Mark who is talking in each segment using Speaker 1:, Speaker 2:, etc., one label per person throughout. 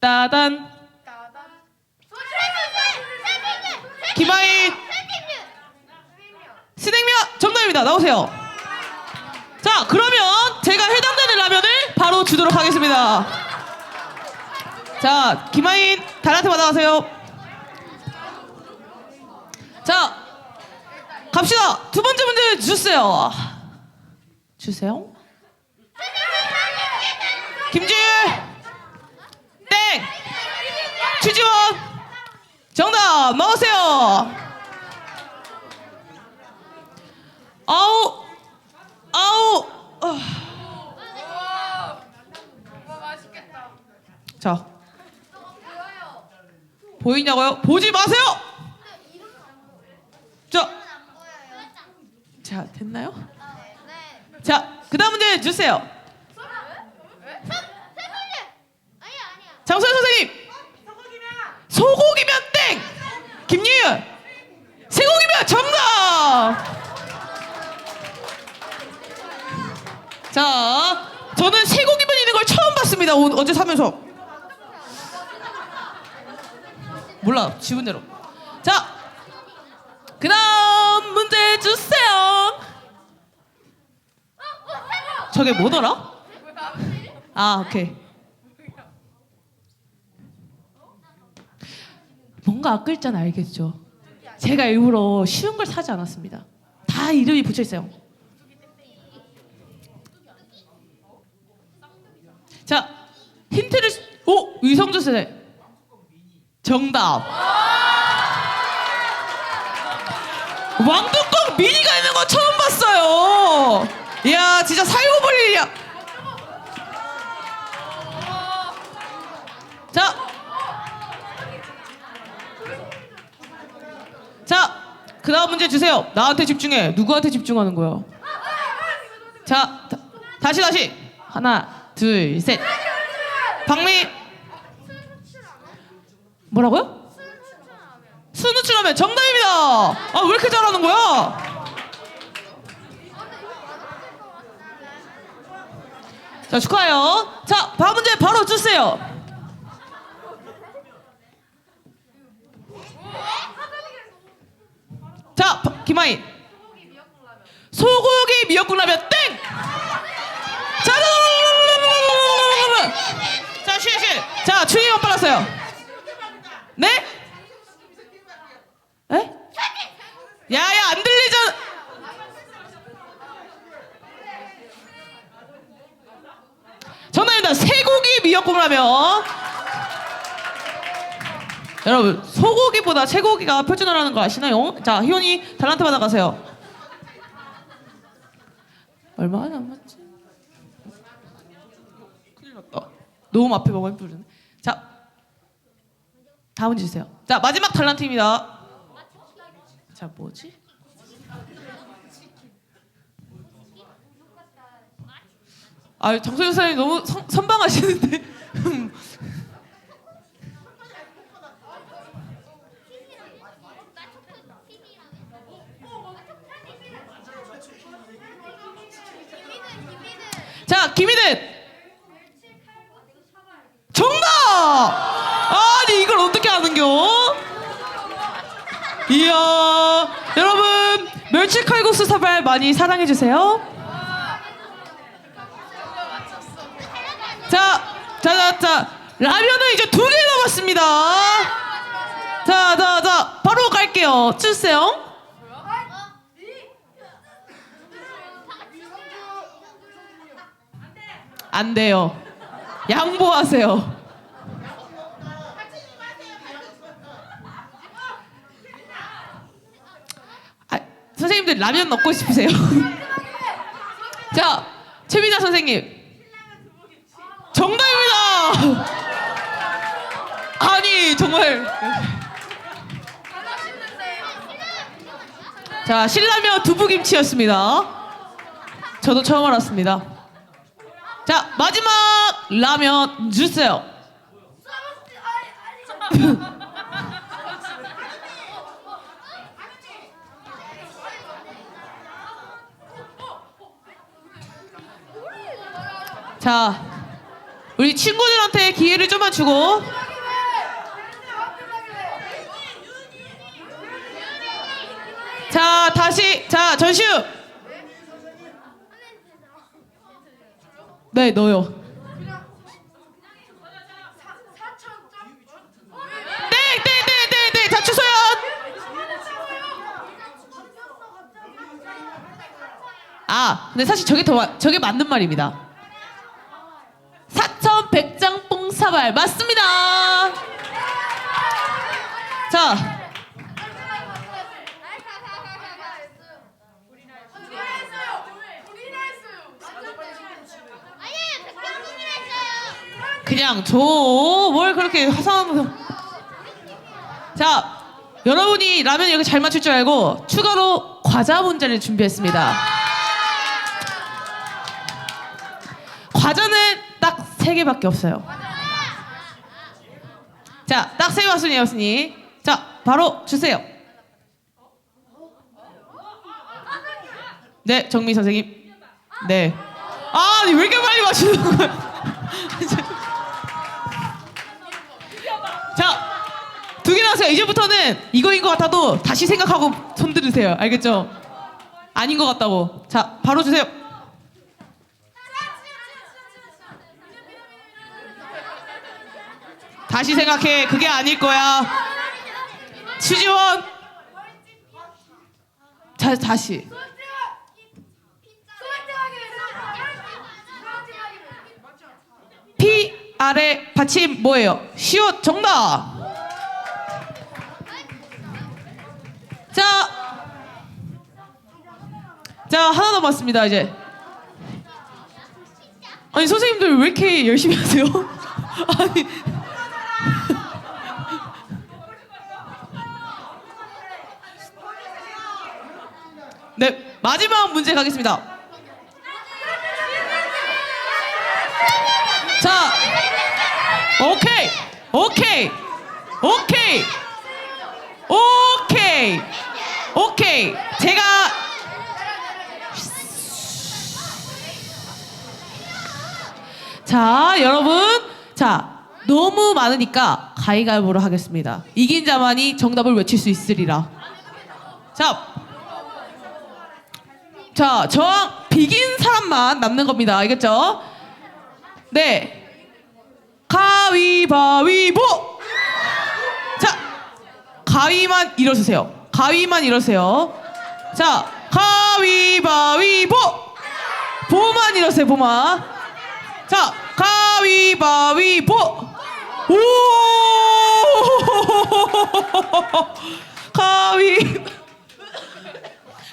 Speaker 1: 따단 김하인 스낵면 정답입니다. 나오세요. 자 그러면 제가 해당되는 라면을 바로 주도록 하겠습니다. 자 김하인 달한테 받아가세요. 자 갑시다. 두 번째 문제 주세요. 주세요. 김지율 땡 추지원 정답 넣으세요. 아우 아우 어. 자 보이냐고요? 보지 마세요. 자, 자 됐나요? 자 그 다음 문제 주세요. 장소연 선생님 소고기면 땡 김예은 쇠고기면 정답 자 저는 쇠고기면 있는 걸 처음 봤습니다 오, 어제 사면서 몰라 지운 대로 자 그 다음 문제 주세요 저게 뭐더라 아 오케이 뭔가 앞글자는 알겠죠. 제가 일부러 쉬운 걸 사지 않았습니다. 다 이름이 붙여 있어요. 자, 힌트를 시- 오 위성주 세대 정답. 왕뚜껑 미니가 있는 거 처음 봤어요. 이야 진짜 살고 볼 일이야. 자, 자, 그 다음 문제 주세요. 나한테 집중해. 누구한테 집중하는 거야? 자, 다, 다시 다시. 하나, 둘, 셋. 박미. 뭐라고요? 순우추라면 정답입니다. 아, 왜 이렇게 잘하는 거야? 자, 축하해요. 자, 다음 문제 바로 주세요. 자, 바- 김하인. 소고기 미역국 라면 땡. 자, 자, 쉬, 쉬. 자, 추위만 빨랐어요. 네? 에? 야야 안 들리잖아. 정답입니다. 쇠고기 미역국라면. 여러분 소고기보다 쇠고기가 표준어라는 거 아시나요? 자 희원이 달란트 받아가세요. 얼마나 남았지? 큰일 났다. 너무 앞에 먹으면 부르네. 자 다음 주세요. 자 마지막 달란트입니다. 자 뭐지? 아 정소영 선생님 너무 선, 선방하시는데. 멸치 칼국수 사발 많이 사랑해 주세요. 자, 자, 자, 자. 라면은 이제 두 개 남았습니다. 자, 자, 자. 바로 갈게요. 주세요. 안 돼요. 양보하세요. 아, 선생님들 라면 먹고 싶으세요? 자, 최미자 선생님. 정답입니다. 아니 정말. 자, 신라면 두부김치였습니다. 저도 처음 알았습니다. 자 마지막 라면 주세요. 자 우리 친구들한테 기회를 좀만 주고. 자, 다시. 자, 전시우. 네, 너요. 네, 네, 네, 네, 네. 자, 추소연. 아, 근데 사실 저게 더 마- 저게 맞는 말입니다. 사발 맞습니다. 자, 그냥 줘. 뭘 그렇게 화사한 자, 여러분이 라면 이렇게 잘 맞출 줄 알고 추가로 과자 문제를 준비했습니다. 과자는 딱 세 개밖에 없어요. 자, 딱세 가순이었으니 자, 바로 주세요. 네, 정미 선생님. 네. 아, 왜 이렇게 빨리 맞추는 거야? 자, 두 개 나왔어요. 이제부터는 이거인 것 같아도 다시 생각하고 손 들으세요. 알겠죠? 아닌 것 같다고. 자, 바로 주세요. 다시 생각해. 그게 아닐 거야. 추지원. 자, 다시. P 아래 받침 뭐예요? 시옷 정답. 자, 자 하나 남았습니다 이제. 아니 선생님들 왜 이렇게 열심히 하세요? 아니. 네 마지막 문제 가겠습니다. 자, 오케이, 오케이, 오케이, 오케이, 오케이. 제가 자, 여러분, 자 너무 많으니까 가위가위보로 하겠습니다. 이긴 자만이 정답을 외칠 수 있으리라. 자, 자, 저항 비긴 사람만 남는 겁니다. 알겠죠? 네. 가위바위보! 자, 가위만 일어서세요. 가위만 일어서세요. 자, 가위바위보! 보만 일어서세요, 보만. 자, 가위바위보! 오! 가위,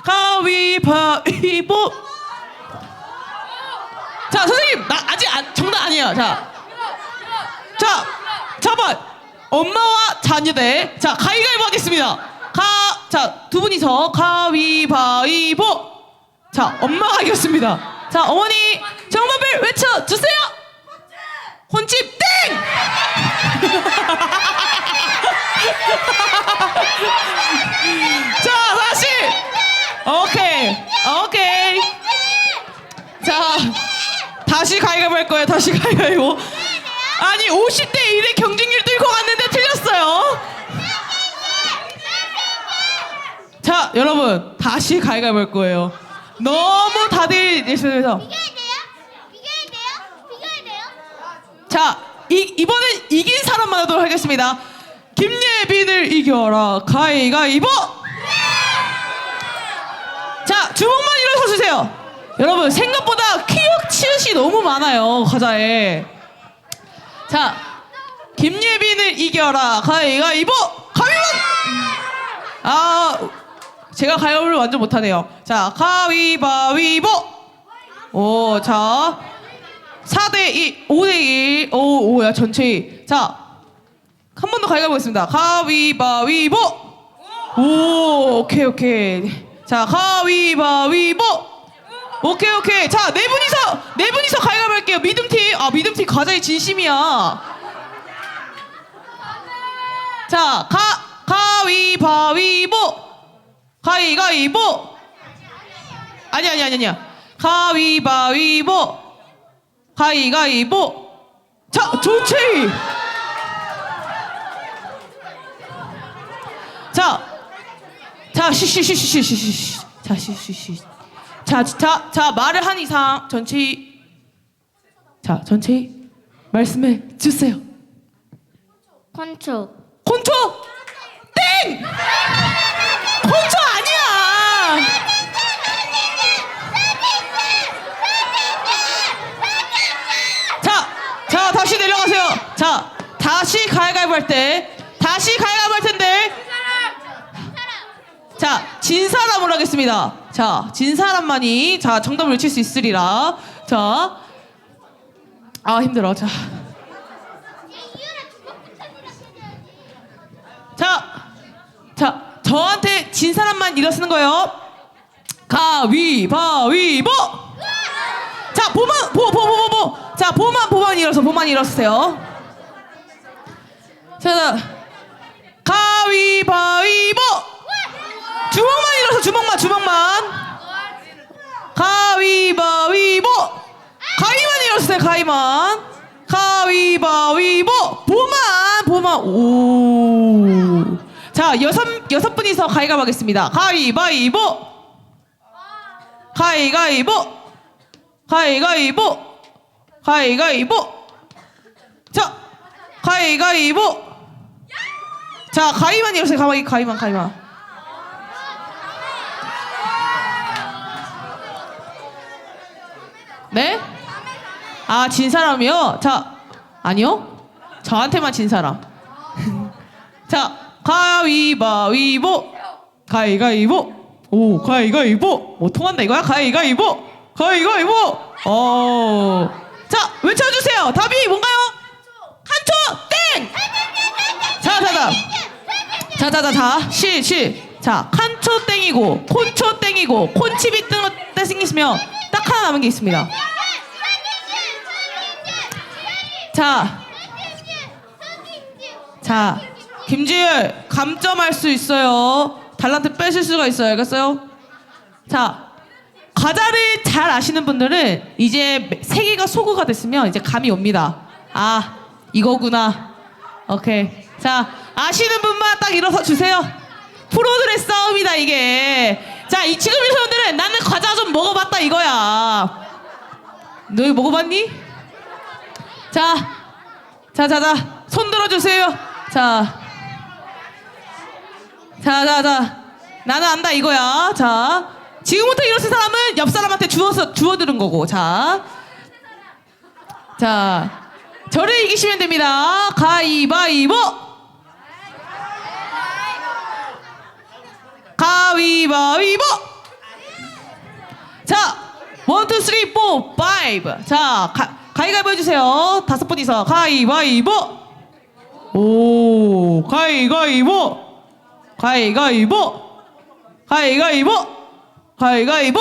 Speaker 1: 가위바위보! 자 선생님 나 아직 안, 정답 아니에요. 자, 자 잠깐 엄마와 자녀들 자 가위가위보 하겠습니다. 가 자 두 분이서 가위바위보. 자 엄마가 이겼습니다. 자 어머니 정답을 외쳐 주세요. 혼집 땡! 자 다시 오케이 오케이 자 다시 가위가위보 할 거예요. 다시 가위가위보. 아니 50대 1의 경쟁률 뚫고 갔는데 틀렸어요. 자 여러분 다시 가위가위보 할 거예요. 너무 다들 예술에서 자 이, 이번엔 이긴 사람만 하도록 하겠습니다. 김예빈을 이겨라 가위가위보. 자 주먹만 일어서 주세요. 여러분 생각보다 키읔 치읓이 너무 많아요 과자에. 자 김예빈을 이겨라 가위가위보 가위바위보. 아 제가 가위바위보를 완전 못하네요. 자 가위바위보. 오자 4대 2, 5대 1, 오, 오야 전체 2. 자, 한 번 더 가위바위보 하겠습니다. 가위바위보. 오, 오케이, 오케이. 자, 가위바위보. 오케이, 오케이. 자, 네 분이서, 네 분이서 가위바위보 할게요. 믿음팀. 아, 믿음팀 과자의 진심이야. 자, 가, 가위바위보. 가위가위보. 아니, 아니, 아니, 아니야. 가위바위보. 가위가위보. 자, 전체이. 자, 쉬쉬쉬쉬쉬쉬쉬. 자, 쉬쉬쉬. 자, 자, 자, 말을 한 이상 전체이. 자, 전체이 말씀해 주세요.
Speaker 2: 콘초
Speaker 1: 콘초 땡 콘초 아니야 자, 자 다시 내려가세요 자 다시 가위가위보 할 때 진 사람으로 하겠습니다 자 진 사람만이 자 정답을 외칠 수 있으리라 자 아 힘들어 자 자, 자, 저한테 진 사람만 일어서는 거예요. 가위바위보. 자, 보만, 보, 보, 보, 보, 보. 자, 보만, 보만 일어서, 보만 일어서세요. 자, 자, 가위바위보. 주먹만 일어서, 주먹만, 주먹만. 가위바위보. 가위만 일어서세요, 가위만. 가위바위보. 보만, 보만. 오. 자, 여섯, 여섯 분이서 가위가 하겠습니다. 가위바위보. 가위가위보. 가위가위보. 가위가위보. 자, 가위가위보. 자, 가위만 일어서요, 가위, 가위만, 가위만. 네? 아, 진 사람이요? 자, 아니요. 저한테만 진 사람. 자, 가위바위보. 가위가위보. 오, 가위가위보. 뭐 통한다 이거야? 가위가위보. 가위가위보. 어. 자, 외쳐주세요. 답이 뭔가요? 한초 땡. 자, 자, 자. 자, 자, 자, 자. 시, 시. 자, 칸초 땡이고, 콘초 땡이고, 콘칩이 뜬, 땡생겼으면 딱 하나 남은 게 있습니다. 자, 자, 김지율 감점할 수 있어요. 달란트 빼실 수가 있어요. 알겠어요? 자, 과자를 잘 아시는 분들은 이제 세 개가 소구가 됐으면 이제 감이 옵니다. 아, 이거구나. 오케이. 자, 아시는 분만 딱 일어서 주세요. 프로들의 싸움이다 이게. 자, 이 지금 이 사람들은 나는 과자 좀 먹어봤다 이거야. 너 이거 먹어봤니? 자, 자, 자, 자, 손 들어주세요. 자, 자, 자, 자, 나는 안다 이거야. 자, 지금부터 일어선 사람은 옆 사람한테 주워서 주워들은 거고. 자, 자, 저를 이기시면 됩니다. 가위바위보. 가위바위보. 자, 원, 투, 쓰리, 포, 파이브. 자, 가, 가위가위보 해주세요. 다섯 분이서 가위바위보. 오, 가위가위보. 가위가위보. 가위가위보. 가위가위보.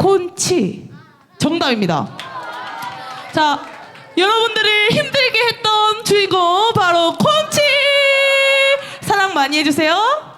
Speaker 1: 콘치. 정답입니다. 자, 여러분들을 힘들게 했던 주인공 바로 콘치. 사랑 많이 해주세요.